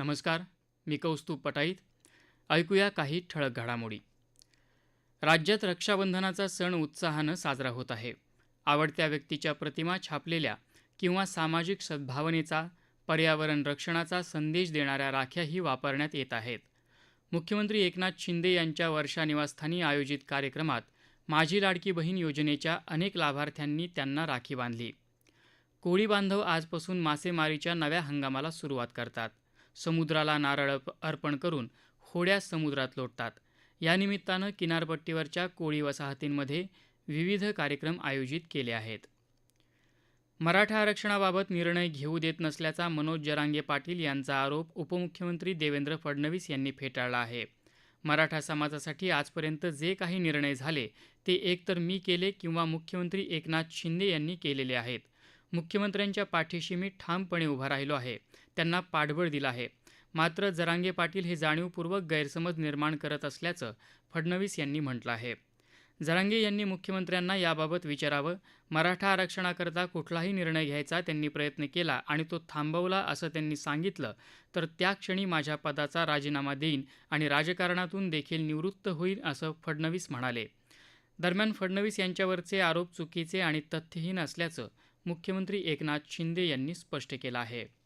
नमस्कार मी कौस्तुभ पटाईत. ऐकूया काही ठळक घडामोडी. राज्यात रक्षाबंधनाचा सण उत्साहानं साजरा होत आहे. आवडत्या व्यक्तीच्या प्रतिमा छापलेल्या किंवा सामाजिक सद्भावनेचा पर्यावरण रक्षणाचा संदेश देणाऱ्या राख्याही वापरण्यात येत आहेत. मुख्यमंत्री एकनाथ शिंदे यांच्या वर्षा निवासस्थानी आयोजित कार्यक्रमात माझी लाडकी बहीण योजनेच्या अनेक लाभार्थ्यांनी त्यांना राखी बांधली. कोळी बांधव आजपासून मासेमारीच्या नव्या हंगामाला सुरुवात करतात. समुद्राला नारळ अर्पण करून होड्या समुद्रात लोटतात. या निमित्तानं किनारपट्टीवरच्या कोळी वसाहतींमध्ये विविध कार्यक्रम आयोजित केले आहेत. मराठा आरक्षणाबाबत निर्णय घेऊ देत नसल्याचा मनोज जरांगे पाटील यांचा आरोप उपमुख्यमंत्री देवेंद्र फडणवीस यांनी फेटाळला आहे. मराठा समाजासाठी आजपर्यंत जे काही निर्णय झाले ते एकतर मी केले किंवा मुख्यमंत्री एकनाथ शिंदे यांनी केलेले आहेत. मुख्यमंत्र्यांच्या पाठीशी मी ठामपणे उभा राहिलो आहे. त्यांना पाठबळ दिलं आहे. मात्र जरांगे पाटील हे जाणीवपूर्वक गैरसमज निर्माण करत असल्याचं फडणवीस यांनी म्हटलं आहे. जरांगे यांनी मुख्यमंत्र्यांना याबाबत विचारावं मराठा आरक्षणाकरता कुठलाही निर्णय घ्यायचा त्यांनी प्रयत्न केला आणि तो थांबवला असं त्यांनी सांगितलं तर त्या क्षणी माझ्या पदाचा राजीनामा देईन आणि राजकारणातून देखील निवृत्त होईल असं फडणवीस म्हणाले. दरम्यान फडणवीस यांच्यावरचे आरोप चुकीचे आणि तथ्यहीन असल्याचं मुख्यमंत्री एकनाथ शिंदे यांनी स्पष्ट केलं आहे.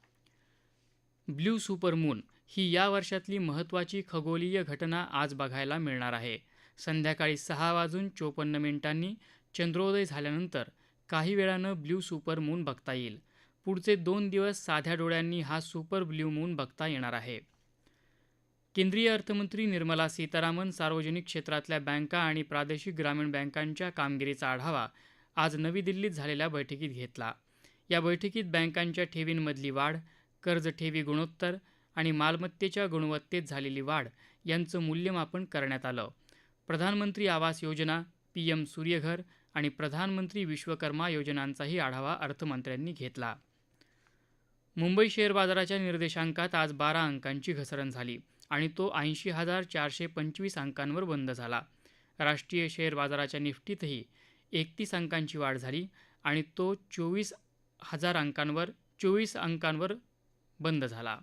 ब्ल्यू सुपरमून ही या वर्षातली महत्त्वाची खगोलीय घटना आज बघायला मिळणार आहे. संध्याकाळी सहा वाजून चोपन्न मिनिटांनी चंद्रोदय झाल्यानंतर काही वेळानं ब्ल्यू सुपर मून बघता येईल. पुढचे दोन दिवस साध्या डोळ्यांनी हा सुपर ब्ल्यू मून बघता येणार आहे. केंद्रीय अर्थमंत्री निर्मला सीतारामन सार्वजनिक क्षेत्रातल्या बँका आणि प्रादेशिक ग्रामीण बँकांच्या कामगिरीचा आढावा आज नवी दिल्लीत झालेल्या बैठकीत घेतला. या बैठकीत बँकांच्या ठेवींमधली वाढ कर्ज ठेवी गुणोत्तर आणि मालमत्तेच्या गुणवत्तेत झालेली वाढ यांचं मूल्यमापन करण्यात आलं. प्रधानमंत्री आवास योजना पी एम सूर्यघर आणि प्रधानमंत्री विश्वकर्मा योजनांचाही आढावा अर्थमंत्र्यांनी घेतला. मुंबई शेअर बाजाराच्या निर्देशांकात आज बारा अंकांची घसरण झाली आणि तो ऐंशी हजार चारशे पंचवीस अंकांवर बंद झाला. राष्ट्रीय शेअर बाजाराच्या निफ्टीतही एकतीस अंकांची वाढ झाली आणि तो चोवीस हजार अंकांवर चोवीस अंकांवर बंद झाला.